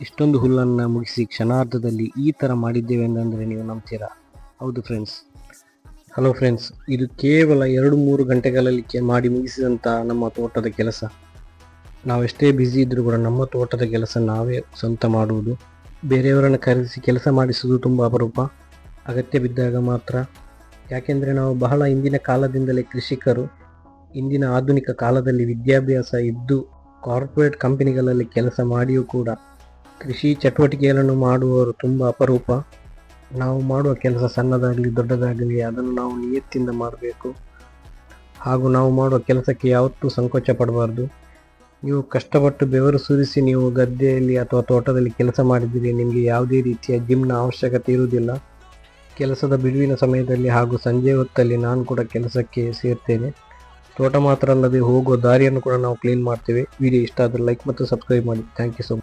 ಇಷ್ಟೊಂದು ಹುಲ್ಲನ್ನು ಮುಗಿಸಿ ಕ್ಷಣಾರ್ಧದಲ್ಲಿ ಈ ಥರ ಮಾಡಿದ್ದೇವೆ ಅಂತಂದರೆ ನೀವು ನಂಬ್ತೀರಾ? ಹೌದು ಫ್ರೆಂಡ್ಸ್ ಹಲೋ ಫ್ರೆಂಡ್ಸ್ ಇದು ಕೇವಲ ಎರಡು ಮೂರು ಗಂಟೆಗಳಲ್ಲಿ ಕೆ- ಮಾಡಿ ಮುಗಿಸಿದಂಥ ನಮ್ಮ ತೋಟದ ಕೆಲಸ. ನಾವೆಷ್ಟೇ ಬ್ಯುಸಿ ಇದ್ದರೂ ಕೂಡ ನಮ್ಮ ತೋಟದ ಕೆಲಸ ನಾವೇ ಸ್ವಂತ ಮಾಡುವುದು. ಬೇರೆಯವರನ್ನು ಕರೆಸಿ ಕೆಲಸ ಮಾಡಿಸುವುದು ತುಂಬ ಅಪರೂಪ. ಅಗತ್ಯ ಬಿದ್ದಾಗ ಮಾತ್ರ. ಯಾಕೆಂದರೆ ನಾವು ಬಹಳ ಹಿಂದಿನ ಕಾಲದಿಂದಲೇ ಕೃಷಿಕರು. ಇಂದಿನ ಆಧುನಿಕ ಕಾಲದಲ್ಲಿ ವಿದ್ಯಾಭ್ಯಾಸ ಇದ್ದು ಕಾರ್ಪೊರೇಟ್ ಕಂಪನಿಗಳಲ್ಲಿ ಕೆಲಸ ಮಾಡಿಯೂ ಕೂಡ ಕೃಷಿ ಚಟುವಟಿಕೆಗಳನ್ನು ಮಾಡುವವರು ತುಂಬ ಅಪರೂಪ. ನಾವು ಮಾಡುವ ಕೆಲಸ ಸಣ್ಣದಾಗಲಿ ದೊಡ್ಡದಾಗಲಿ ಅದನ್ನು ನಾವು ನಿಯತ್ತಿಂದ ಮಾಡಬೇಕು. ಹಾಗೂ ನಾವು ಮಾಡುವ ಕೆಲಸಕ್ಕೆ ಯಾವತ್ತೂ ಸಂಕೋಚ ಪಡಬಾರ್ದು. ನೀವು ಕಷ್ಟಪಟ್ಟು ಬೆವರು ಸುರಿಸಿ ನೀವು ಗದ್ದೆಯಲ್ಲಿ ಅಥವಾ ತೋಟದಲ್ಲಿ ಕೆಲಸ ಮಾಡಿದರೆ ನಿಮಗೆ ಯಾವುದೇ ರೀತಿಯ ಜಿಮ್ನ ಅವಶ್ಯಕತೆ ಇರುವುದಿಲ್ಲ. ಕೆಲಸದ ಬಿಡುವಿನ ಸಮಯದಲ್ಲಿ ಹಾಗೂ ಸಂಜೆ ಹೊತ್ತಲ್ಲಿ ನಾನು ಕೂಡ ಕೆಲಸಕ್ಕೆ ಸೇರ್ತೇನೆ. ತೋಟ ಮಾತ್ರ ಅಲ್ಲದೆ ಹೋಗುವ ದಾರಿಯನ್ನು ಕೂಡ ನಾವು ಕ್ಲೀನ್ ಮಾಡ್ತೇವೆ. ವಿಡಿಯೋ ಇಷ್ಟ ಆದರೆ ಲೈಕ್ ಮತ್ತು ಸಬ್ಸ್ಕ್ರೈಬ್ ಮಾಡಿ. Thank you so much.